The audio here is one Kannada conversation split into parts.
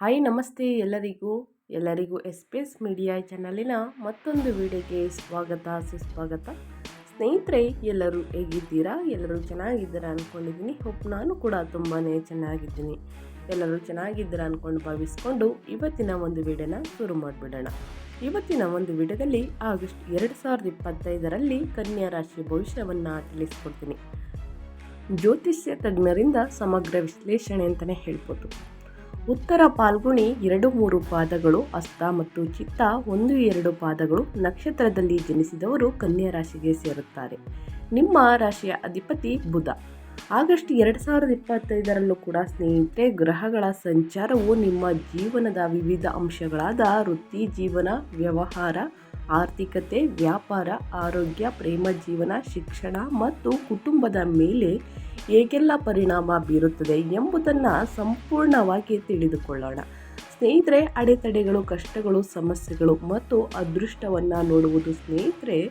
ಹಾಯ್, ನಮಸ್ತೆ ಎಲ್ಲರಿಗೂ. ಎಲ್ಲರಿಗೂ ಎಸ್ ಪಿ ಎಸ್ ಮೀಡಿಯಾ ಚಾನಲಿನ ಮತ್ತೊಂದು ವಿಡಿಯೋಗೆ ಸ್ವಾಗತ, ಸುಸ್ವಾಗತ. ಸ್ನೇಹಿತರೆ, ಎಲ್ಲರೂ ಹೇಗಿದ್ದೀರಾ? ಎಲ್ಲರೂ ಚೆನ್ನಾಗಿದ್ದೀರಾ ಅಂದ್ಕೊಂಡಿದ್ದೀನಿ ಹೋಪ್ ನಾನು ಕೂಡ ತುಂಬಾ ಚೆನ್ನಾಗಿದ್ದೀನಿ. ಎಲ್ಲರೂ ಚೆನ್ನಾಗಿದ್ದೀರಾ ಅಂದ್ಕೊಂಡು ಭಾವಿಸ್ಕೊಂಡು ಇವತ್ತಿನ ಒಂದು ವಿಡಿಯೋನ ಶುರು ಮಾಡಿಬಿಡೋಣ. ಇವತ್ತಿನ ಒಂದು ವಿಡಿಯೋದಲ್ಲಿ ಆಗಸ್ಟ್ ಎರಡು ಸಾವಿರದ ಇಪ್ಪತ್ತೈದರಲ್ಲಿ ಕನ್ಯಾ ರಾಶಿ ಭವಿಷ್ಯವನ್ನು ತಿಳಿಸ್ಕೊಡ್ತೀನಿ. ಜ್ಯೋತಿಷ್ಯ ತಜ್ಞರಿಂದ ಸಮಗ್ರ ವಿಶ್ಲೇಷಣೆ ಅಂತಲೇ ಹೇಳ್ಬೋದು. ಉತ್ತರ ಪಾಲ್ಗುಣಿ ಎರಡು ಮೂರು ಪಾದಗಳು, ಅಸ್ತ ಮತ್ತು ಚಿತ್ತ ಒಂದು ಎರಡು ಪಾದಗಳು ನಕ್ಷತ್ರದಲ್ಲಿ ಜನಿಸಿದವರು ಕನ್ಯಾ ರಾಶಿಗೆ ಸೇರುತ್ತಾರೆ. ನಿಮ್ಮ ರಾಶಿಯ ಅಧಿಪತಿ ಬುಧ. ಆಗಸ್ಟ್ ಎರಡು ಸಾವಿರದ ಇಪ್ಪತ್ತೈದರಲ್ಲೂ ಕೂಡ ಸ್ನೇಹಿತರೆ, ಗ್ರಹಗಳ ಸಂಚಾರವು ನಿಮ್ಮ ಜೀವನದ ವಿವಿಧ ಅಂಶಗಳಾದ ವೃತ್ತಿ, ಜೀವನ, ವ್ಯವಹಾರ ಆರ್ಥಿಕತೆ, ವ್ಯಾಪಾರ, ಆರೋಗ್ಯ, ಪ್ರೇಮ, ಜೀವನ, ಶಿಕ್ಷಣ ಮತ್ತು ಕುಟುಂಬದ ಮೇಲೆ ಹೇಗೆಲ್ಲ ಪರಿಣಾಮ ಬೀರುತ್ತದೆ ಎಂಬುದನ್ನು ಸಂಪೂರ್ಣವಾಗಿ ತಿಳಿದುಕೊಳ್ಳೋಣ. ಸ್ನೇಹಿತರೆ, ಅಡೆತಡೆಗಳು, ಕಷ್ಟಗಳು, ಸಮಸ್ಯೆಗಳು ಮತ್ತು ಅದೃಷ್ಟವನ್ನು ನೋಡುವುದು ಸ್ನೇಹಿತರೆ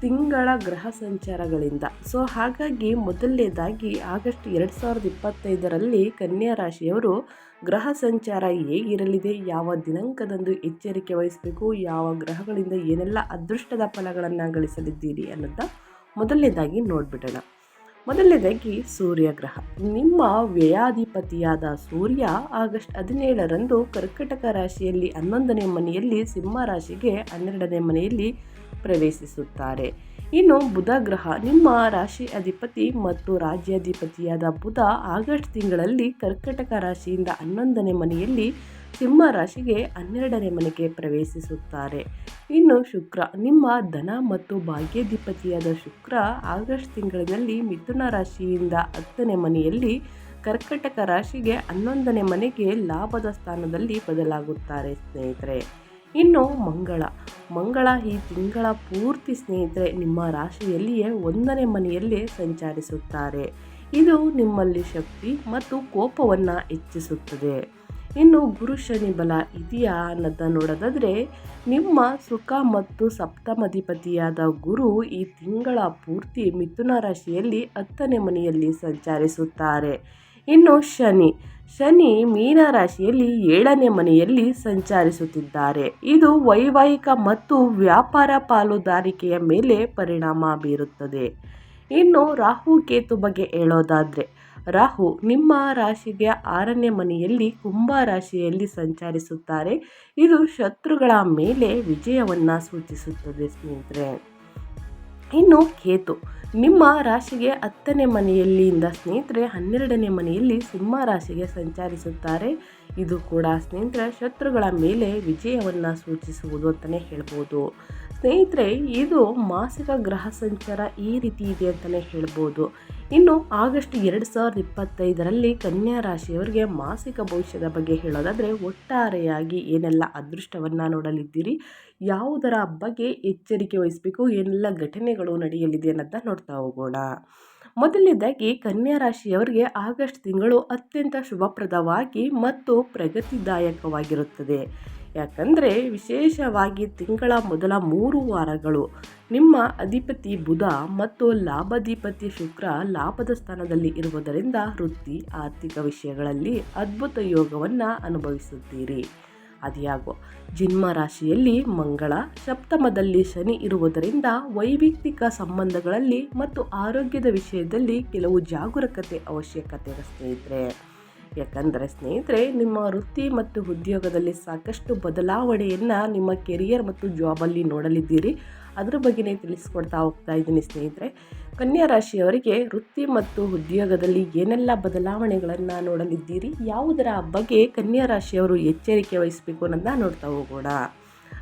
ತಿಂಗಳ ಗ್ರಹ ಸಂಚಾರಗಳಿಂದ. ಸೊ, ಹಾಗಾಗಿ ಮೊದಲನೇದಾಗಿ ಆಗಸ್ಟ್ ಎರಡು ಸಾವಿರದ ಇಪ್ಪತ್ತೈದರಲ್ಲಿ ಕನ್ಯಾ ರಾಶಿಯವರು ಗ್ರಹ ಸಂಚಾರ ಹೇಗಿರಲಿದೆ ಯಾವ ದಿನಾಂಕದಂದು ಎಚ್ಚರಿಕೆ ವಹಿಸಬೇಕು? ಯಾವ ಗ್ರಹಗಳಿಂದ ಏನೆಲ್ಲ ಅದೃಷ್ಟದ ಫಲಗಳನ್ನು ಗಳಿಸಲಿದ್ದೀರಿ ಅನ್ನೋದ ಮೊದಲನೇದಾಗಿ ನೋಡಿಬಿಡೋಣ. ಮೊದಲನೇದಾಗಿ ಸೂರ್ಯಗ್ರಹ. ನಿಮ್ಮ ವ್ಯಯಾಧಿಪತಿಯಾದ ಸೂರ್ಯ ಆಗಸ್ಟ್ ಹದಿನೇಳರಂದು ಕರ್ಕಟಕ ರಾಶಿಯಲ್ಲಿ ಹನ್ನೊಂದನೇ ಮನೆಯಲ್ಲಿ ಸಿಂಹ ರಾಶಿಗೆ ಹನ್ನೆರಡನೇ ಮನೆಯಲ್ಲಿ ಪ್ರವೇಶಿಸುತ್ತಾರೆ. ಇನ್ನು ಬುಧ ಗ್ರಹ ನಿಮ್ಮ ರಾಶಿ ಅಧಿಪತಿ ಮತ್ತು ರಾಜ್ಯಾಧಿಪತಿಯಾದ ಬುಧ ಆಗಸ್ಟ್ ತಿಂಗಳಲ್ಲಿ ಕರ್ಕಟಕ ರಾಶಿಯಿಂದ ಹನ್ನೊಂದನೇ ಮನೆಯಲ್ಲಿ ಸಿಂಹ ರಾಶಿಗೆ ಹನ್ನೆರಡನೇ ಮನೆಗೆ ಪ್ರವೇಶಿಸುತ್ತಾರೆ. ಇನ್ನು ಶುಕ್ರ, ನಿಮ್ಮ ಧನ ಮತ್ತು ಭಾಗ್ಯಾಧಿಪತಿಯಾದ ಶುಕ್ರ ಆಗಸ್ಟ್ ತಿಂಗಳಿನಲ್ಲಿ ಮಿಥುನ ರಾಶಿಯಿಂದ ಹತ್ತನೇ ಮನೆಯಲ್ಲಿ ಕರ್ಕಟಕ ರಾಶಿಗೆ ಹನ್ನೊಂದನೇ ಮನೆಗೆ ಲಾಭದ ಸ್ಥಾನದಲ್ಲಿ ಬದಲಾಗುತ್ತಾರೆ ಸ್ನೇಹಿತರೆ. ಇನ್ನು ಮಂಗಳ. ಮಂಗಳ ಈ ತಿಂಗಳ ಪೂರ್ತಿ ಸ್ನೇಹಿತರೆ ನಿಮ್ಮ ರಾಶಿಯಲ್ಲಿಯೇ ಒಂದನೇ ಮನೆಯಲ್ಲಿ ಸಂಚರಿಸುತ್ತಾರೆ. ಇದು ನಿಮ್ಮಲ್ಲಿ ಶಕ್ತಿ ಮತ್ತು ಕೋಪವನ್ನು ಹೆಚ್ಚಿಸುತ್ತದೆ. ಇನ್ನು ಗುರು ಶನಿ ಬಲ ಇದೆಯಾ ಅನ್ನೋದ ನೋಡೋದಾದರೆ, ನಿಮ್ಮ ಸುಖ ಮತ್ತು ಸಪ್ತಮಧಿಪತಿಯಾದ ಗುರು ಈ ತಿಂಗಳ ಪೂರ್ತಿ ಮಿಥುನ ರಾಶಿಯಲ್ಲಿ ಹತ್ತನೇ ಮನೆಯಲ್ಲಿ ಸಂಚರಿಸುತ್ತಾರೆ. ಇನ್ನು ಶನಿ ಶನಿ ಮೀನ ರಾಶಿಯಲ್ಲಿ ಏಳನೇ ಮನೆಯಲ್ಲಿ ಸಂಚರಿಸುತ್ತಿದ್ದಾರೆ. ಇದು ವೈವಾಹಿಕ ಮತ್ತು ವ್ಯಾಪಾರ ಪಾಲುದಾರಿಕೆಯ ಮೇಲೆ ಪರಿಣಾಮ ಬೀರುತ್ತದೆ. ಇನ್ನು ರಾಹು ಕೇತು ಬಗ್ಗೆ ಹೇಳೋದಾದರೆ, ರಾಹು ನಿಮ್ಮ ರಾಶಿಗೆ ಆರನೇ ಮನೆಯಲ್ಲಿ ಕುಂಭ ರಾಶಿಯಲ್ಲಿ ಸಂಚರಿಸುತ್ತಾರೆ. ಇದು ಶತ್ರುಗಳ ಮೇಲೆ ವಿಜಯವನ್ನು ಸೂಚಿಸುತ್ತದೆ ಸ್ನೇಹಿತರೆ. ಇನ್ನು ಕೇತು ನಿಮ್ಮ ರಾಶಿಗೆ ಹತ್ತನೇ ಮನೆಯಲ್ಲಿಯಿಂದ ಸ್ನೇಹಿತರೆ, ಹನ್ನೆರಡನೇ ಮನೆಯಲ್ಲಿ ಸಿಂಹ ರಾಶಿಗೆ ಸಂಚರಿಸುತ್ತಾರೆ. ಇದು ಕೂಡ ಸ್ನೇಹಿತರೆ, ಶತ್ರುಗಳ ಮೇಲೆ ವಿಜಯವನ್ನು ಸೂಚಿಸುವುದು ಅಂತಲೇ ಹೇಳ್ಬೋದು. ಸ್ನೇಹಿತರೆ, ಇದು ಮಾಸಿಕ ಗ್ರಹ ಸಂಚಾರ ಈ ರೀತಿ ಇದೆ ಅಂತಲೇ ಹೇಳ್ಬೋದು. ಇನ್ನು ಆಗಸ್ಟ್ ಎರಡು ಸಾವಿರದ ಇಪ್ಪತ್ತೈದರಲ್ಲಿ ಕನ್ಯಾ ರಾಶಿಯವರಿಗೆ ಮಾಸಿಕ ಭವಿಷ್ಯದ ಬಗ್ಗೆ ಹೇಳೋದಾದರೆ ಒಟ್ಟಾರೆಯಾಗಿ ಏನೆಲ್ಲ ಅದೃಷ್ಟವನ್ನು ನೋಡಲಿದ್ದೀರಿ? ಯಾವುದರ ಬಗ್ಗೆ ಎಚ್ಚರಿಕೆ ವಹಿಸಬೇಕು? ಏನೆಲ್ಲ ಘಟನೆಗಳು ನಡೆಯಲಿದೆ ಅನ್ನೋದನ್ನ ನೋಡ್ತಾ ಹೋಗೋಣ. ಮೊದಲನೇದಾಗಿ ಕನ್ಯಾ ರಾಶಿಯವರಿಗೆ ಆಗಸ್ಟ್ ತಿಂಗಳು ಅತ್ಯಂತ ಶುಭಪ್ರದವಾಗಿ ಮತ್ತು ಪ್ರಗತಿದಾಯಕವಾಗಿರುತ್ತದೆ. ಯಾಕಂದರೆ ವಿಶೇಷವಾಗಿ ತಿಂಗಳ ಮೊದಲ ಮೂರು ವಾರಗಳು ನಿಮ್ಮ ಅಧಿಪತಿ ಬುಧ ಮತ್ತು ಲಾಭಾಧಿಪತಿ ಶುಕ್ರ ಲಾಭದ ಸ್ಥಾನದಲ್ಲಿ ಇರುವುದರಿಂದ ವೃತ್ತಿ, ಆರ್ಥಿಕ ವಿಷಯಗಳಲ್ಲಿ ಅದ್ಭುತ ಯೋಗವನ್ನು ಅನುಭವಿಸುತ್ತೀರಿ. ಅದ್ಯಾಗೋ ಜನ್ಮ ರಾಶಿಯಲ್ಲಿ ಮಂಗಳ, ಸಪ್ತಮದಲ್ಲಿ ಶನಿ ಇರುವುದರಿಂದ ವೈಯಕ್ತಿಕ ಸಂಬಂಧಗಳಲ್ಲಿ ಮತ್ತು ಆರೋಗ್ಯದ ವಿಷಯದಲ್ಲಿ ಕೆಲವು ಜಾಗರೂಕತೆ ಅವಶ್ಯಕತೆ ಸ್ನೇಹಿತರೆ ಯಾಕಂದರೆ ಸ್ನೇಹಿತರೆ, ನಿಮ್ಮ ವೃತ್ತಿ ಮತ್ತು ಉದ್ಯೋಗದಲ್ಲಿ ಸಾಕಷ್ಟು ಬದಲಾವಣೆಯನ್ನು ನಿಮ್ಮ ಕೆರಿಯರ್ ಮತ್ತು ಜಾಬಲ್ಲಿ ನೋಡಲಿದ್ದೀರಿ. ಅದರ ಬಗ್ಗೆನೇ ತಿಳಿಸ್ಕೊಡ್ತಾ ಹೋಗ್ತಾ ಇದ್ದೀನಿ ಸ್ನೇಹಿತರೆ. ಕನ್ಯಾ ರಾಶಿಯವರಿಗೆ ವೃತ್ತಿ ಮತ್ತು ಉದ್ಯೋಗದಲ್ಲಿ ಏನೆಲ್ಲ ಬದಲಾವಣೆಗಳನ್ನು ನೋಡಲಿದ್ದೀರಿ? ಯಾವುದರ ಬಗ್ಗೆ ಕನ್ಯಾ ರಾಶಿಯವರು ಎಚ್ಚರಿಕೆ ವಹಿಸಬೇಕು ಅನ್ನೋದನ್ನ ನೋಡ್ತಾ ಹೋಗೋಣ.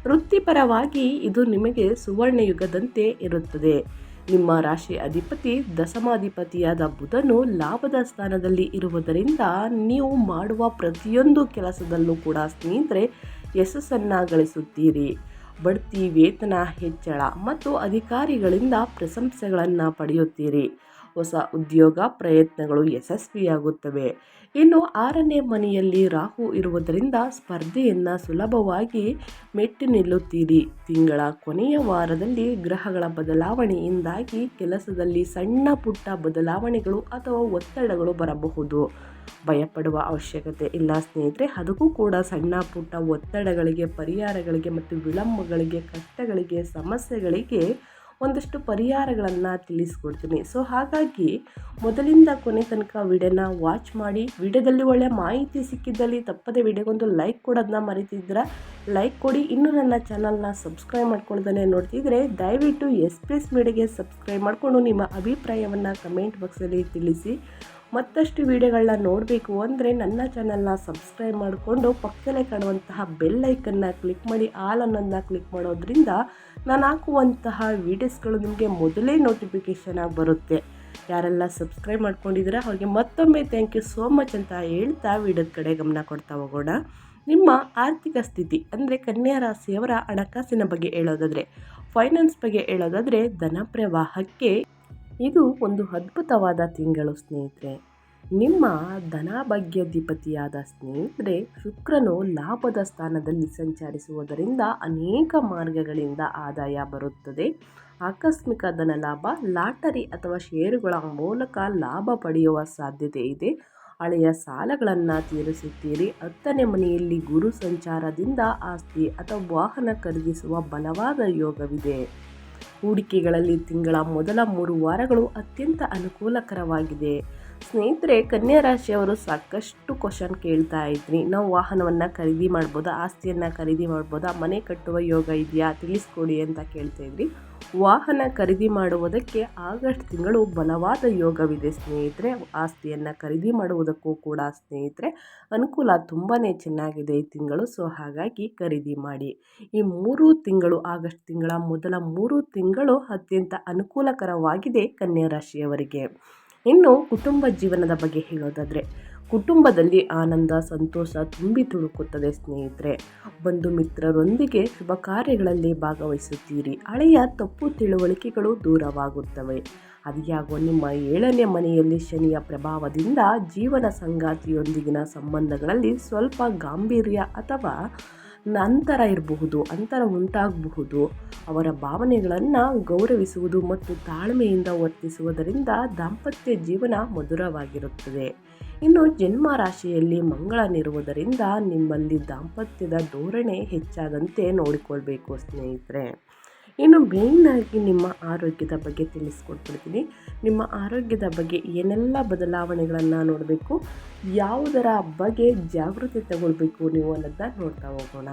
ವೃತ್ತಿಪರವಾಗಿ ಇದು ನಿಮಗೆ ಸುವರ್ಣ ಯುಗದಂತೆ ಇರುತ್ತದೆ. ನಿಮ್ಮ ರಾಶಿ ಅಧಿಪತಿ, ದಶಮಾಧಿಪತಿಯಾದ ಬುಧನು ಲಾಭದ ಸ್ಥಾನದಲ್ಲಿ ಇರುವುದರಿಂದ ನೀವು ಮಾಡುವ ಪ್ರತಿಯೊಂದು ಕೆಲಸದಲ್ಲೂ ಕೂಡ ಸ್ನೇಹಿತರೆ, ಯಶಸ್ಸನ್ನು ಗಳಿಸುತ್ತೀರಿ. ಬಡ್ತಿ, ವೇತನ ಹೆಚ್ಚಳ ಮತ್ತು ಅಧಿಕಾರಿಗಳಿಂದ ಪ್ರಶಂಸೆಗಳನ್ನು ಪಡೆಯುತ್ತೀರಿ. ಹೊಸ ಉದ್ಯೋಗ ಪ್ರಯತ್ನಗಳು ಯಶಸ್ವಿಯಾಗುತ್ತವೆ. ಇನ್ನು ಆರನೇ ಮನೆಯಲ್ಲಿ ರಾಹು ಇರುವುದರಿಂದ ಸ್ಪರ್ಧೆಯನ್ನು ಸುಲಭವಾಗಿ ಮೆಟ್ಟಿ ನಿಲ್ಲುತ್ತೀರಿ. ತಿಂಗಳ ಕೊನೆಯ ವಾರದಲ್ಲಿ ಗ್ರಹಗಳ ಬದಲಾವಣೆಯಿಂದಾಗಿ ಕೆಲಸದಲ್ಲಿ ಸಣ್ಣ ಪುಟ್ಟ ಬದಲಾವಣೆಗಳು ಅಥವಾ ಒತ್ತಡಗಳು ಬರಬಹುದು. ಭಯಪಡುವ ಅವಶ್ಯಕತೆ ಇಲ್ಲ ಸ್ನೇಹಿತರೆ, ಅದಕ್ಕೂ ಕೂಡ ಸಣ್ಣ ಪುಟ್ಟ ಒತ್ತಡಗಳಿಗೆ, ಪರಿಹಾರಗಳಿಗೆ ಮತ್ತು ವಿಳಂಬಗಳಿಗೆ, ಕಷ್ಟಗಳಿಗೆ, ಸಮಸ್ಯೆಗಳಿಗೆ ಒಂದಷ್ಟು ಪರಿಹಾರಗಳನ್ನು ತಿಳಿಸ್ಕೊಡ್ತೀನಿ. ಸೊ ಹಾಗಾಗಿ ಮೊದಲಿಂದ ಕೊನೆ ತನಕ ವಿಡಿಯೋನ ವಾಚ್ ಮಾಡಿ, ವಿಡಿಯೋದಲ್ಲಿ ಒಳ್ಳೆಯ ಮಾಹಿತಿ ಸಿಕ್ಕಿದ್ದಲ್ಲಿ ತಪ್ಪದೆ ವಿಡಿಯೋಗೊಂದು ಲೈಕ್ ಕೊಡೋದನ್ನ ಮರೀತಿದ್ರೆ ಲೈಕ್ ಕೊಡಿ. ಇನ್ನೂ ನನ್ನ ಚಾನಲ್ನ ಸಬ್ಸ್ಕ್ರೈಬ್ ಮಾಡ್ಕೊಳ್ದೇ ನೋಡ್ತಿದ್ರೆ ದಯವಿಟ್ಟು ಎಸ್ ಪಿ ಎಸ್ ಮೀಡಿಯಾಗೆ ಸಬ್ಸ್ಕ್ರೈಬ್ ಮಾಡಿಕೊಂಡು ನಿಮ್ಮ ಅಭಿಪ್ರಾಯವನ್ನು ಕಮೆಂಟ್ ಬಾಕ್ಸಲ್ಲಿ ತಿಳಿಸಿ. ಮತ್ತಷ್ಟು ವಿಡಿಯೋಗಳನ್ನ ನೋಡಬೇಕು ಅಂದರೆ ನನ್ನ ಚಾನಲ್ನ ಸಬ್ಸ್ಕ್ರೈಬ್ ಮಾಡಿಕೊಂಡು ಪಕ್ಕದಲ್ಲೇ ಕಾಣುವಂತಹ ಬೆಲ್ ಐಕನ್ನ ಕ್ಲಿಕ್ ಮಾಡಿ ಆಲ್ ಅನ್ನೋದನ್ನ ಕ್ಲಿಕ್ ಮಾಡೋದ್ರಿಂದ ನಾನು ಹಾಕುವಂತಹ ವೀಡಿಯೋಸ್ಗಳು ನಿಮಗೆ ಮೊದಲೇ ನೋಟಿಫಿಕೇಷನ್ ಆಗಿ ಬರುತ್ತೆ. ಯಾರೆಲ್ಲ ಸಬ್ಸ್ಕ್ರೈಬ್ ಮಾಡ್ಕೊಂಡಿದ್ದೀರಾ ಅವ್ರಿಗೆ ಮತ್ತೊಮ್ಮೆ ಥ್ಯಾಂಕ್ ಯು ಸೋ ಮಚ್ ಅಂತ ಹೇಳ್ತಾ ವಿಡಿಯೋದ ಕಡೆ ಗಮನ ಕೊಡ್ತಾ ಹೋಗೋಣ. ನಿಮ್ಮ ಆರ್ಥಿಕ ಸ್ಥಿತಿ ಅಂದರೆ ಕನ್ಯಾ ರಾಶಿಯವರ ಹಣಕಾಸಿನ ಬಗ್ಗೆ ಹೇಳೋದಾದರೆ ಫೈನಾನ್ಸ್ ಬಗ್ಗೆ ಹೇಳೋದಾದರೆ ಧನ ಪ್ರವಾಹಕ್ಕೆ ಇದು ಒಂದು ಅದ್ಭುತವಾದ ತಿಂಗಳು ಸ್ನೇಹಿತರೆ. ನಿಮ್ಮ ಧನಭಾಗ್ಯಾಧಿಪತಿಯಾದ ಸ್ನೇಹಿತರೆ, ಶುಕ್ರನು ಲಾಭದ ಸ್ಥಾನದಲ್ಲಿ ಸಂಚರಿಸುವುದರಿಂದ ಅನೇಕ ಮಾರ್ಗಗಳಿಂದ ಆದಾಯ ಬರುತ್ತದೆ. ಆಕಸ್ಮಿಕ ಧನ ಲಾಭ ಲಾಟರಿ ಅಥವಾ ಷೇರುಗಳ ಮೂಲಕ ಲಾಭ ಪಡೆಯುವ ಸಾಧ್ಯತೆ ಇದೆ. ಹಳೆಯ ಸಾಲಗಳನ್ನು ತೀರಿಸುತ್ತೀರಿ. ಹತ್ತನೇ ಮನೆಯಲ್ಲಿ ಗುರು ಸಂಚಾರದಿಂದ ಆಸ್ತಿ ಅಥವಾ ವಾಹನ ಖರೀದಿಸುವ ಬಲವಾದ ಯೋಗವಿದೆ. ಹೂಡಿಕೆಗಳಲ್ಲಿ ತಿಂಗಳ ಮೊದಲ ಮೂರು ವಾರಗಳು ಅತ್ಯಂತ ಅನುಕೂಲಕರವಾಗಿದೆ. ಸ್ನೇಹಿತರೆ ಕನ್ಯಾ ರಾಶಿಯವರು ಸಾಕಷ್ಟು ಕ್ವಶನ್ ಕೇಳ್ತಾ ಇದ್ರಿ. ನಾವು ವಾಹನವನ್ನು ಖರೀದಿ ಮಾಡ್ಬೋದಾ? ಆಸ್ತಿಯನ್ನು ಖರೀದಿ ಮಾಡ್ಬೋದಾ? ಮನೆ ಕಟ್ಟುವ ಯೋಗ ಇದೆಯಾ? ತಿಳಿಸ್ಕೊಡಿ ಅಂತ ಕೇಳ್ತಾ ಇದ್ರಿ. ವಾಹನ ಖರೀದಿ ಮಾಡುವುದಕ್ಕೆ ಆಗಸ್ಟ್ ತಿಂಗಳು ಬಲವಾದ ಯೋಗವಿದೆ ಸ್ನೇಹಿತರೆ. ಆಸ್ತಿಯನ್ನು ಖರೀದಿ ಮಾಡುವುದಕ್ಕೂ ಕೂಡ ಸ್ನೇಹಿತರೆ, ಅನುಕೂಲ ತುಂಬಾ ಚೆನ್ನಾಗಿದೆ ಈ ತಿಂಗಳು. ಸೊ ಹಾಗಾಗಿ ಖರೀದಿ ಮಾಡಿ. ಈ ಮೂರು ತಿಂಗಳು, ಆಗಸ್ಟ್ ತಿಂಗಳ ಮೊದಲ ಮೂರು ತಿಂಗಳು ಅತ್ಯಂತ ಅನುಕೂಲಕರವಾಗಿದೆ ಕನ್ಯಾ ರಾಶಿಯವರಿಗೆ ಇನ್ನು ಕುಟುಂಬ ಜೀವನದ ಬಗ್ಗೆ ಹೇಳೋದಾದರೆ, ಕುಟುಂಬದಲ್ಲಿ ಆನಂದ, ಸಂತೋಷ ತುಂಬಿ ತುಳುಕುತ್ತದೆ ಸ್ನೇಹಿತರೆ. ಬಂಧು ಮಿತ್ರರೊಂದಿಗೆ ಶುಭ ಕಾರ್ಯಗಳಲ್ಲಿ ಭಾಗವಹಿಸುತ್ತೀರಿ. ಹಳೆಯ ತಪ್ಪು ತಿಳುವಳಿಕೆಗಳು ದೂರವಾಗುತ್ತವೆ. ಅದಿಯಾಗುವ ನಿಮ್ಮ ಏಳನೇ ಮನೆಯಲ್ಲಿ ಶನಿಯ ಪ್ರಭಾವದಿಂದ ಜೀವನ ಸಂಗಾತಿಯೊಂದಿಗಿನ ಸಂಬಂಧಗಳಲ್ಲಿ ಸ್ವಲ್ಪ ಗಾಂಭೀರ್ಯ ಅಥವಾ ಅಂತರ ಇರಬಹುದು, ಅಂತರ ಉಂಟಾಗಬಹುದು. ಅವರ ಭಾವನೆಗಳನ್ನು ಗೌರವಿಸುವುದು ಮತ್ತು ತಾಳ್ಮೆಯಿಂದ ವರ್ತಿಸುವುದರಿಂದ ದಾಂಪತ್ಯ ಜೀವನ ಮಧುರವಾಗಿರುತ್ತದೆ. ಇನ್ನು ಜನ್ಮ ರಾಶಿಯಲ್ಲಿ ಮಂಗಳನಿರುವುದರಿಂದ ನಿಮ್ಮಲ್ಲಿ ದಾಂಪತ್ಯದ ಧೋರಣೆ ಹೆಚ್ಚಾದಂತೆ ನೋಡಿಕೊಳ್ಬೇಕು ಸ್ನೇಹಿತರೆ. ಇನ್ನು ಮೇಯ್ನಾಗಿ ನಿಮ್ಮ ಆರೋಗ್ಯದ ಬಗ್ಗೆ ತಿಳಿಸ್ಕೊಟ್ಬಿಡ್ತೀನಿ. ನಿಮ್ಮ ಆರೋಗ್ಯದ ಬಗ್ಗೆ ಏನೆಲ್ಲ ಬದಲಾವಣೆಗಳನ್ನು ನೋಡಬೇಕು, ಯಾವುದರ ಬಗ್ಗೆ ಜಾಗೃತಿ ತಗೊಳ್ಬೇಕು ನೀವು ಅನ್ನೋದನ್ನ ನೋಡ್ತಾ ಹೋಗೋಣ.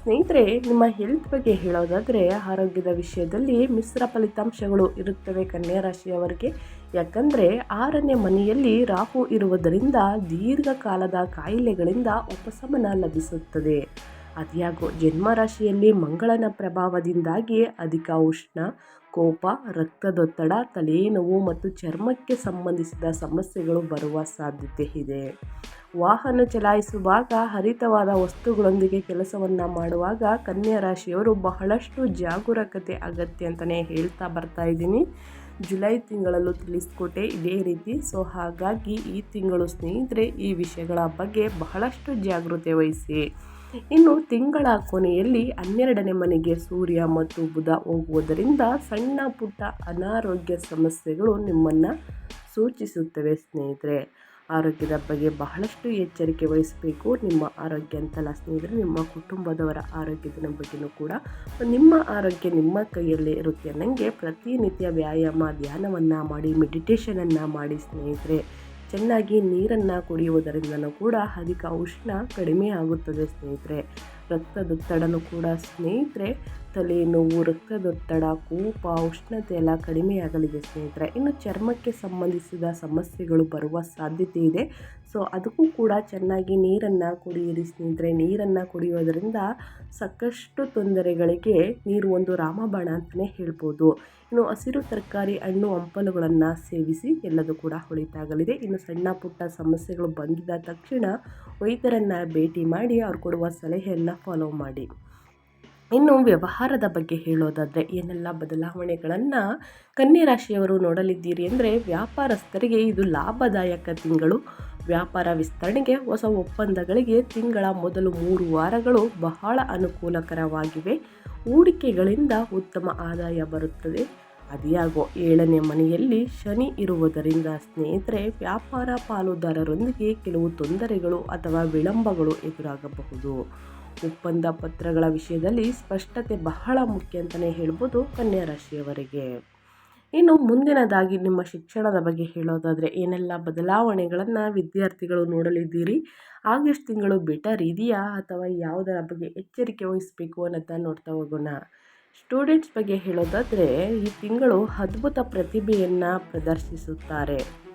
ಸ್ನೇಹಿತರೆ, ನಿಮ್ಮ ಹೆಲ್ತ್ ಬಗ್ಗೆ ಹೇಳೋದಾದರೆ ಆರೋಗ್ಯದ ವಿಷಯದಲ್ಲಿ ಮಿಶ್ರ ಫಲಿತಾಂಶಗಳು ಇರುತ್ತವೆ ಕನ್ಯಾ ರಾಶಿಯವರಿಗೆ. ಯಾಕಂದರೆ ಆರನೇ ಮನೆಯಲ್ಲಿ ರಾಹು ಇರುವುದರಿಂದ ದೀರ್ಘಕಾಲದ ಕಾಯಿಲೆಗಳಿಂದ ಉಪಶಮನ ಲಭಿಸುತ್ತದೆ. ಅದ್ಯಾಗೋ ಜನ್ಮರಾಶಿಯಲ್ಲಿ ಮಂಗಳನ ಪ್ರಭಾವದಿಂದಾಗಿ ಅಧಿಕ ಉಷ್ಣ, ಕೋಪ, ರಕ್ತದೊತ್ತಡ, ತಲೆನೋವು ಮತ್ತು ಚರ್ಮಕ್ಕೆ ಸಂಬಂಧಿಸಿದ ಸಮಸ್ಯೆಗಳು ಬರುವ ಸಾಧ್ಯತೆ ಇದೆ. ವಾಹನ ಚಲಾಯಿಸುವಾಗ ಹರಿತವಾದ ವಸ್ತುಗಳೊಂದಿಗೆ ಕೆಲಸವನ್ನು ಮಾಡುವಾಗ ಕನ್ಯಾ ರಾಶಿಯವರು ಬಹಳಷ್ಟು ಜಾಗರೂಕತೆ ಅಗತ್ಯ ಅಂತಲೇ ಹೇಳ್ತಾ ಬರ್ತಾ ಇದ್ದೀನಿ. ಜುಲೈ ತಿಂಗಳಲ್ಲೂ ತಿಳಿಸ್ಕೊಟ್ಟೆ ಇದೇ ರೀತಿ. ಸೊ, ಹಾಗಾಗಿ ಈ ತಿಂಗಳು ಸ್ನೇಹಿತರೆ ಈ ವಿಷಯಗಳ ಬಗ್ಗೆ ಬಹಳಷ್ಟು ಜಾಗೃತೆ ವಹಿಸಿ. ಇನ್ನು ತಿಂಗಳ ಕೊನೆಯಲ್ಲಿ ಹನ್ನೆರಡನೇ ಮನೆಗೆ ಸೂರ್ಯ ಮತ್ತು ಬುಧ ಹೋಗುವುದರಿಂದ ಸಣ್ಣ ಪುಟ್ಟ ಅನಾರೋಗ್ಯ ಸಮಸ್ಯೆಗಳು ನಿಮ್ಮನ್ನು ಸೂಚಿಸುತ್ತವೆ ಸ್ನೇಹಿತರೆ. ಆರೋಗ್ಯದ ಬಗ್ಗೆ ಬಹಳಷ್ಟು ಎಚ್ಚರಿಕೆ ವಹಿಸಬೇಕು. ನಿಮ್ಮ ಆರೋಗ್ಯ ಅಂತಲ್ಲ ಸ್ನೇಹಿತರೆ, ನಿಮ್ಮ ಕುಟುಂಬದವರ ಆರೋಗ್ಯದ ಬಗ್ಗೆಯೂ ಕೂಡ. ನಿಮ್ಮ ಆರೋಗ್ಯ ನಿಮ್ಮ ಕೈಯಲ್ಲೇ ಇರುತ್ತೆ ನನಗೆ ಪ್ರತಿನಿತ್ಯ ವ್ಯಾಯಾಮ, ಧ್ಯಾನವನ್ನು ಮಾಡಿ ಮೆಡಿಟೇಷನನ್ನು ಮಾಡಿ ಸ್ನೇಹಿತರೆ. ಚೆನ್ನಾಗಿ ನೀರನ್ನು ಕುಡಿಯುವುದರಿಂದಲೂ ಕೂಡ ಅಧಿಕ ಉಷ್ಣ ಕಡಿಮೆ ಆಗುತ್ತದೆ ಸ್ನೇಹಿತರೆ. ರಕ್ತದೊತ್ತಡನೂ ಕೂಡ ಸ್ನೇಹಿತರೆ ತಲೆ ನೋವು ರಕ್ತದೊತ್ತಡ ಕೋಪ, ಉಷ್ಣತೆ ಎಲ್ಲ ಕಡಿಮೆಯಾಗಲಿದೆ ಸ್ನೇಹಿತರೆ. ಇನ್ನು ಚರ್ಮಕ್ಕೆ ಸಂಬಂಧಿಸಿದ ಸಮಸ್ಯೆಗಳು ಬರುವ ಸಾಧ್ಯತೆ ಇದೆ. ಸೊ, ಅದಕ್ಕೂ ಕೂಡ ಚೆನ್ನಾಗಿ ನೀರನ್ನು ಕುಡಿಯಿರಿ ಸ್ನೇಹಿತರೆ. ನೀರನ್ನು ಕುಡಿಯೋದರಿಂದ ಸಾಕಷ್ಟು ತೊಂದರೆಗಳಿಗೆ ನೀರು ಒಂದು ರಾಮಬಾಣ ಅಂತಲೇ ಹೇಳ್ಬೋದು. ಇನ್ನು ಹಸಿರು ತರಕಾರಿ, ಹಣ್ಣು, ಹಂಪಲುಗಳನ್ನು ಸೇವಿಸಿ ಎಲ್ಲದೂ ಕೂಡ ಹೊಳಿತಾಗಲಿದೆ. ಇನ್ನು ಸಣ್ಣ ಪುಟ್ಟ ಸಮಸ್ಯೆಗಳು ಬಂದಿದ್ದ ತಕ್ಷಣ ವೈದ್ಯರನ್ನು ಭೇಟಿ ಮಾಡಿ ಅವ್ರು ಕೊಡುವ ಸಲಹೆಯನ್ನು ಫಾಲೋ ಮಾಡಿ. ಇನ್ನು ವ್ಯವಹಾರದ ಬಗ್ಗೆ ಹೇಳೋದಾದರೆ ಏನೆಲ್ಲ ಬದಲಾವಣೆಗಳನ್ನು ಕನ್ಯೆ ರಾಶಿಯವರು ನೋಡಲಿದ್ದೀರಿ ಅಂದರೆ ವ್ಯಾಪಾರಸ್ಥರಿಗೆ ಇದು ಲಾಭದಾಯಕ ತಿಂಗಳು. ವ್ಯಾಪಾರ ವಿಸ್ತರಣೆಗೆ ಹೊಸ ಒಪ್ಪಂದಗಳಿಗೆ ತಿಂಗಳ ಮೊದಲು ಮೂರು ವಾರಗಳು ಬಹಳ ಅನುಕೂಲಕರವಾಗಿವೆ. ಹೂಡಿಕೆಗಳಿಂದ ಉತ್ತಮ ಆದಾಯ ಬರುತ್ತದೆ. ಅದಿಯಾಗೋ ಏಳನೇ ಮನೆಯಲ್ಲಿ ಶನಿ ಇರುವುದರಿಂದ ಸ್ನೇಹಿತರೆ ವ್ಯಾಪಾರ ಪಾಲುದಾರರೊಂದಿಗೆ ಕೆಲವು ತೊಂದರೆಗಳು ಅಥವಾ ವಿಳಂಬಗಳು ಎದುರಾಗಬಹುದು. ಒಪ್ಪಂದ ಪತ್ರಗಳ ವಿಷಯದಲ್ಲಿ ಸ್ಪಷ್ಟತೆ ಬಹಳ ಮುಖ್ಯ ಅಂತಲೇ ಹೇಳ್ಬೋದು ಕನ್ಯಾ ರಾಶಿಯವರಿಗೆ. ಇನ್ನು ಮುಂದಿನದಾಗಿ ನಿಮ್ಮ ಶಿಕ್ಷಣದ ಬಗ್ಗೆ ಹೇಳೋದಾದರೆ ಏನೆಲ್ಲ ಬದಲಾವಣೆಗಳನ್ನು ವಿದ್ಯಾರ್ಥಿಗಳು ನೋಡಲಿದ್ದೀರಿ? ಆಗಸ್ಟ್ ತಿಂಗಳು ಬೆಟರ್ ಇದೆಯಾ? ಅಥವಾ ಯಾವುದರ ಬಗ್ಗೆ ಎಚ್ಚರಿಕೆ ವಹಿಸಬೇಕು ಅನ್ನೋದನ್ನ ನೋಡ್ತಾ ಹೋಗೋಣ. ಸ್ಟೂಡೆಂಟ್ಸ್ ಬಗ್ಗೆ ಹೇಳೋದಾದರೆ ಈ ತಿಂಗಳು ಅದ್ಭುತ ಪ್ರತಿಭೆಯನ್ನು ಪ್ರದರ್ಶಿಸುತ್ತಾರೆ.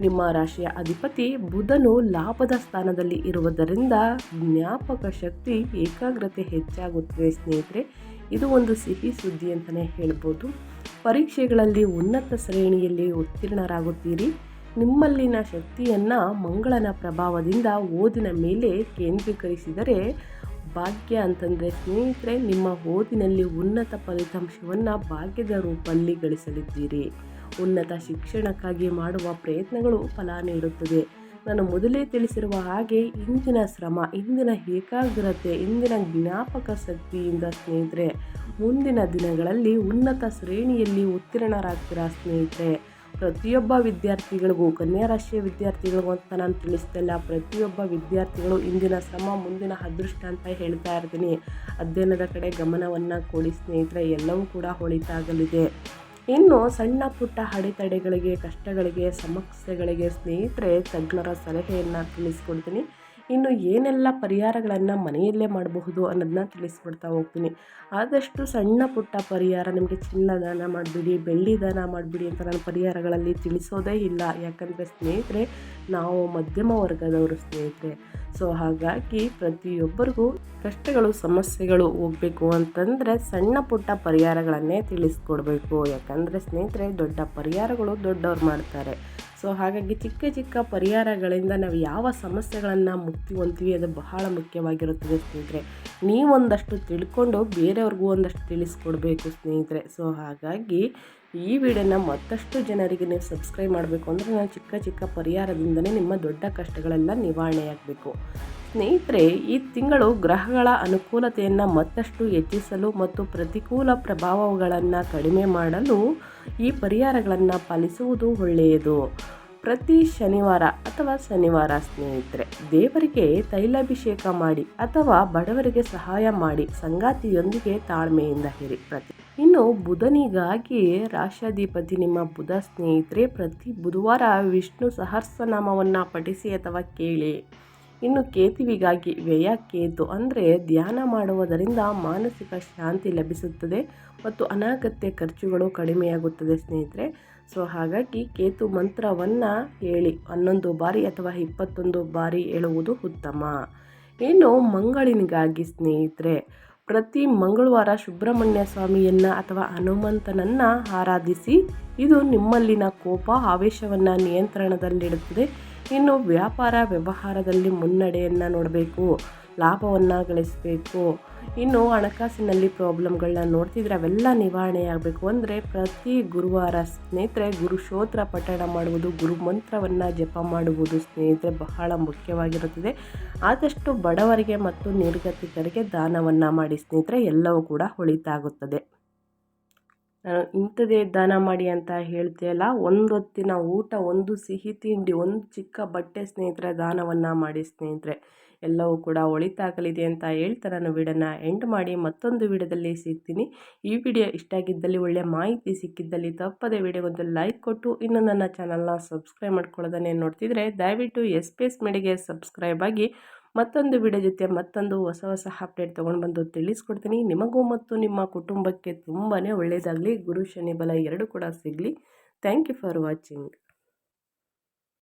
ನಿಮ್ಮ ರಾಶಿಯ ಅಧಿಪತಿ ಬುಧನು ಲಾಭದ ಸ್ಥಾನದಲ್ಲಿ ಇರುವುದರಿಂದ ಜ್ಞಾಪಕ ಶಕ್ತಿ ಏಕಾಗ್ರತೆ ಹೆಚ್ಚಾಗುತ್ತದೆ ಸ್ನೇಹಿತರೆ. ಇದು ಒಂದು ಸಿಹಿ ಸುದ್ದಿ ಅಂತಲೇ ಹೇಳ್ಬೋದು. ಪರೀಕ್ಷೆಗಳಲ್ಲಿ ಉನ್ನತ ಶ್ರೇಣಿಯಲ್ಲಿ ಉತ್ತೀರ್ಣರಾಗುತ್ತೀರಿ. ನಿಮ್ಮಲ್ಲಿನ ಶಕ್ತಿಯನ್ನು ಮಂಗಳನ ಪ್ರಭಾವದಿಂದ ಓದಿನ ಮೇಲೆ ಕೇಂದ್ರೀಕರಿಸಿದರೆ ಭಾಗ್ಯ ಅಂತಂದರೆ ಸ್ನೇಹಿತರೆ, ನಿಮ್ಮ ಓದಿನಲ್ಲಿ ಉನ್ನತ ಫಲಿತಾಂಶವನ್ನು ಭಾಗ್ಯದ ರೂಪದಲ್ಲಿ ಗಳಿಸಲಿದ್ದೀರಿ. ಉನ್ನತ ಶಿಕ್ಷಣಕ್ಕಾಗಿ ಮಾಡುವ ಪ್ರಯತ್ನಗಳು ಫಲ ನೀಡುತ್ತದೆ. ನಾನು ಮೊದಲೇ ತಿಳಿಸಿರುವ ಹಾಗೆ ಇಂದಿನ ಶ್ರಮ, ಇಂದಿನ ಏಕಾಗ್ರತೆ, ಇಂದಿನ ಜ್ಞಾಪಕ ಶಕ್ತಿಯಿಂದ ಸ್ನೇಹಿತರೆ, ಮುಂದಿನ ದಿನಗಳಲ್ಲಿ ಉನ್ನತ ಶ್ರೇಣಿಯಲ್ಲಿ ಉತ್ತೀರ್ಣರಾಗ್ತೀರಾ ಸ್ನೇಹಿತರೆ? ಪ್ರತಿಯೊಬ್ಬ ವಿದ್ಯಾರ್ಥಿಗಳಿಗೂ, ಕನ್ಯಾ ರಾಶಿಯ ವಿದ್ಯಾರ್ಥಿಗಳಿಗೂ ಅಂತ ನಾನು ತಿಳಿಸ್ತಿಲ್ಲ ಪ್ರತಿಯೊಬ್ಬ ವಿದ್ಯಾರ್ಥಿಗಳು ಇಂದಿನ ಶ್ರಮ, ಮುಂದಿನ ಅದೃಷ್ಟ ಅಂತ ಹೇಳ್ತಾ ಇರ್ತೀನಿ. ಅಧ್ಯಯನದ ಕಡೆ ಗಮನವನ್ನು ಕೊಡಿ ಸ್ನೇಹಿತರೆ, ಎಲ್ಲವೂ ಕೂಡ ಹೊಳಿತಾಗಲಿದೆ. ಇನ್ನು ಸಣ್ಣ ಪುಟ್ಟ ಅಡೆತಡೆಗಳಿಗೆ ಕಷ್ಟಗಳಿಗೆ ಸಮಸ್ಯೆಗಳಿಗೆ ಸ್ನೇಹಿತರೆ ತಜ್ಞರ ಸಲಹೆಯನ್ನು ತಿಳಿಸ್ಕೊಡ್ತೀನಿ. ಇನ್ನು ಏನೆಲ್ಲ ಪರಿಹಾರಗಳನ್ನು ಮನೆಯಲ್ಲೇ ಮಾಡಬಹುದು ಅನ್ನೋದನ್ನ ತಿಳಿಸ್ಕೊಡ್ತಾ ಹೋಗ್ತೀನಿ. ಆದಷ್ಟು ಸಣ್ಣ ಪುಟ್ಟ ಪರಿಹಾರ, ನಿಮಗೆ ಚಿನ್ನ ದಾನ ಮಾಡಿಬಿಡಿ ಬೆಳ್ಳಿ ದಾನ ಮಾಡಿಬಿಡಿ ಅಂತ ನಾನು ಪರಿಹಾರಗಳಲ್ಲಿ ತಿಳಿಸೋದೇ ಇಲ್ಲ. ಯಾಕಂದರೆ ಸ್ನೇಹಿತರೆ, ನಾವು ಮಧ್ಯಮ ವರ್ಗದವರು ಸ್ನೇಹಿತರೆ. ಸೊ ಹಾಗಾಗಿ ಪ್ರತಿಯೊಬ್ಬರಿಗೂ ಕಷ್ಟಗಳು, ಸಮಸ್ಯೆಗಳು ಹೋಗಬೇಕು ಅಂತಂದರೆ ಸಣ್ಣ ಪುಟ್ಟ ಪರಿಹಾರಗಳನ್ನೇ ತಿಳಿಸ್ಕೊಡ್ಬೇಕು. ಯಾಕಂದರೆ ಸ್ನೇಹಿತರೆ, ದೊಡ್ಡ ಪರಿಹಾರಗಳು ದೊಡ್ಡವ್ರು ಮಾಡ್ತಾರೆ. ಸೊ ಹಾಗಾಗಿ ಚಿಕ್ಕ ಚಿಕ್ಕ ಪರಿಹಾರಗಳಿಂದ ನಾವು ಯಾವ ಸಮಸ್ಯೆಗಳನ್ನು ಮುಕ್ತಿ ಹೊಂತೀವಿ ಅದು ಬಹಳ ಮುಖ್ಯವಾಗಿರುತ್ತದೆ ಸ್ನೇಹಿತರೆ. ನೀವೊಂದಷ್ಟು ತಿಳ್ಕೊಂಡು ಬೇರೆಯವ್ರಿಗೂ ಒಂದಷ್ಟು ತಿಳಿಸ್ಕೊಡ್ಬೇಕು ಸ್ನೇಹಿತರೆ. ಸೊ ಹಾಗಾಗಿ ಈ ವಿಡಿಯೋನ ಮತ್ತಷ್ಟು ಜನರಿಗೆ ನೀವು ಸಬ್ಸ್ಕ್ರೈಬ್ ಮಾಡಬೇಕು ಅಂದರೆ ನಾನು ಚಿಕ್ಕ ಚಿಕ್ಕ ಪರಿಹಾರದಿಂದಲೇ ನಿಮ್ಮ ದೊಡ್ಡ ಕಷ್ಟಗಳೆಲ್ಲ ನಿವಾರಣೆಯಾಗಬೇಕು. ಸ್ನೇಹಿತರೆ, ಈ ತಿಂಗಳು ಗ್ರಹಗಳ ಅನುಕೂಲತೆಯನ್ನು ಮತ್ತಷ್ಟು ಹೆಚ್ಚಿಸಲು ಮತ್ತು ಪ್ರತಿಕೂಲ ಪ್ರಭಾವಗಳನ್ನು ಕಡಿಮೆ ಮಾಡಲು ಈ ಪರಿಹಾರಗಳನ್ನು ಪಾಲಿಸುವುದು ಒಳ್ಳೆಯದು. ಪ್ರತಿ ಶನಿವಾರ ಅಥವಾ ಶನಿವಾರ ಸ್ನೇಹಿತರೆ, ದೇವರಿಗೆ ತೈಲಾಭಿಷೇಕ ಮಾಡಿ ಅಥವಾ ಬಡವರಿಗೆ ಸಹಾಯ ಮಾಡಿ ಸಂಗಾತಿಯೊಂದಿಗೆ ತಾಳ್ಮೆಯಿಂದ ಇರಿ. ಪ್ರತಿ ಇನ್ನು ಬುಧನಿಗಾಗಿ ರಾಷ್ಟ್ರಾಧಿಪತಿ ನಿಮ್ಮ ಬುಧ ಸ್ನೇಹಿತರೆ, ಪ್ರತಿ ಬುಧವಾರ ವಿಷ್ಣು ಸಹಸ್ರನಾಮವನ್ನು ಪಠಿಸಿ ಅಥವಾ ಕೇಳಿ. ಇನ್ನು ಕೇತುವಿಗಾಗಿ ವ್ಯಯ ಕೇತು ಅಂದರೆ ಧ್ಯಾನ ಮಾಡುವುದರಿಂದ ಮಾನಸಿಕ ಶಾಂತಿ ಲಭಿಸುತ್ತದೆ ಮತ್ತು ಅನಗತ್ಯ ಖರ್ಚುಗಳು ಕಡಿಮೆಯಾಗುತ್ತದೆ ಸ್ನೇಹಿತರೆ. ಸೊ ಹಾಗಾಗಿ ಕೇತು ಮಂತ್ರವನ್ನು ಹೇಳಿ ಹನ್ನೊಂದು ಬಾರಿ ಅಥವಾ ಇಪ್ಪತ್ತೊಂದು ಬಾರಿ ಹೇಳುವುದು ಉತ್ತಮ. ಇನ್ನು ಮಂಗಳಿನಿಗಾಗಿ ಸ್ನೇಹಿತರೆ, ಪ್ರತಿ ಮಂಗಳವಾರ ಸುಬ್ರಹ್ಮಣ್ಯ ಸ್ವಾಮಿಯನ್ನು ಅಥವಾ ಹನುಮಂತನನ್ನು ಆರಾಧಿಸಿ, ಇದು ನಿಮ್ಮಲ್ಲಿನ ಕೋಪ, ಆವೇಶವನ್ನು ನಿಯಂತ್ರಣದಲ್ಲಿಡುತ್ತದೆ. ಇನ್ನು ವ್ಯಾಪಾರ ವ್ಯವಹಾರದಲ್ಲಿ ಮುನ್ನಡೆಯನ್ನು ನೋಡಬೇಕು, ಲಾಭವನ್ನು ಗಳಿಸಬೇಕು. ಇನ್ನು ಹಣಕಾಸಿನಲ್ಲಿ ಪ್ರಾಬ್ಲಮ್ಗಳನ್ನ ನೋಡ್ತಿದ್ರೆ ಅವೆಲ್ಲ ನಿವಾರಣೆ ಆಗಬೇಕು. ಅಂದರೆ ಪ್ರತಿ ಗುರುವಾರ ಸ್ನೇಹಿತರೆ, ಗುರು ಶ್ರೋತ್ರ ಪಠಣ ಮಾಡುವುದು, ಗುರು ಮಂತ್ರವನ್ನು ಜಪ ಮಾಡುವುದು ಸ್ನೇಹಿತರೆ ಬಹಳ ಮುಖ್ಯವಾಗಿರುತ್ತದೆ. ಆದಷ್ಟು ಬಡವರಿಗೆ ಮತ್ತು ನಿರ್ಗತಿಕರಿಗೆ ದಾನವನ್ನು ಮಾಡಿ ಸ್ನೇಹಿತರೆ ಎಲ್ಲವೂ ಕೂಡ ಒಳಿತಾಗುತ್ತದೆ ನಾನು ಇಂಥದೇ ದಾನ ಮಾಡಿ ಅಂತ ಹೇಳ್ತೀಯಲ್ಲ ಒಂದು ಹೊತ್ತಿನ ಊಟ, ಒಂದು ಸಿಹಿ ತಿಂಡಿ, ಒಂದು ಚಿಕ್ಕ ಬಟ್ಟೆ ಸ್ನೇಹಿತರೆ, ದಾನವನ್ನು ಮಾಡಿ ಸ್ನೇಹಿತರೆ. ಎಲ್ಲವೂ ಕೂಡ ಒಳಿತಾಗಲಿದೆ ಅಂತ ಹೇಳ್ತಾ ನಾನು ವಿಡಿಯೋನ ಎಂಡ್ ಮಾಡಿ ಮತ್ತೊಂದು ವಿಡಿಯೋದಲ್ಲಿ ಸಿಗ್ತೀನಿ. ಈ ವಿಡಿಯೋ ಇಷ್ಟ ಆಗಿದ್ದಲ್ಲಿ ಒಳ್ಳೆಯ ಮಾಹಿತಿ ಸಿಕ್ಕಿದ್ದಲ್ಲಿ ತಪ್ಪದೆ ವಿಡಿಯೋಗೊಂದು ಲೈಕ್ ಕೊಟ್ಟು, ಇನ್ನು ನನ್ನ ಚಾನಲ್ನ ಸಬ್ಸ್ಕ್ರೈಬ್ ಮಾಡ್ಕೊಳ್ಳೋದನ್ನೇ ನೋಡ್ತಿದ್ರೆ ದಯವಿಟ್ಟು ಎಸ್ ಪಿ ಎಸ್ ಮಿಡಿಗೆ ಸಬ್ಸ್ಕ್ರೈಬ್ ಆಗಿ ಮತ್ತೊಂದು ವಿಡಿಯೋ ಜೊತೆ ಮತ್ತೊಂದು ಹೊಸ ಹೊಸ ಅಪ್ಡೇಟ್ ತೊಗೊಂಡು ಬಂದು ತಿಳಿಸ್ಕೊಡ್ತೀನಿ. ನಿಮಗೂ ಮತ್ತು ನಿಮ್ಮ ಕುಟುಂಬಕ್ಕೆ ತುಂಬಾ ಒಳ್ಳೆಯದಾಗಲಿ ಗುರು ಶನಿ ಬಲ ಎರಡು ಕೂಡ ಸಿಗಲಿ. Thank you for watching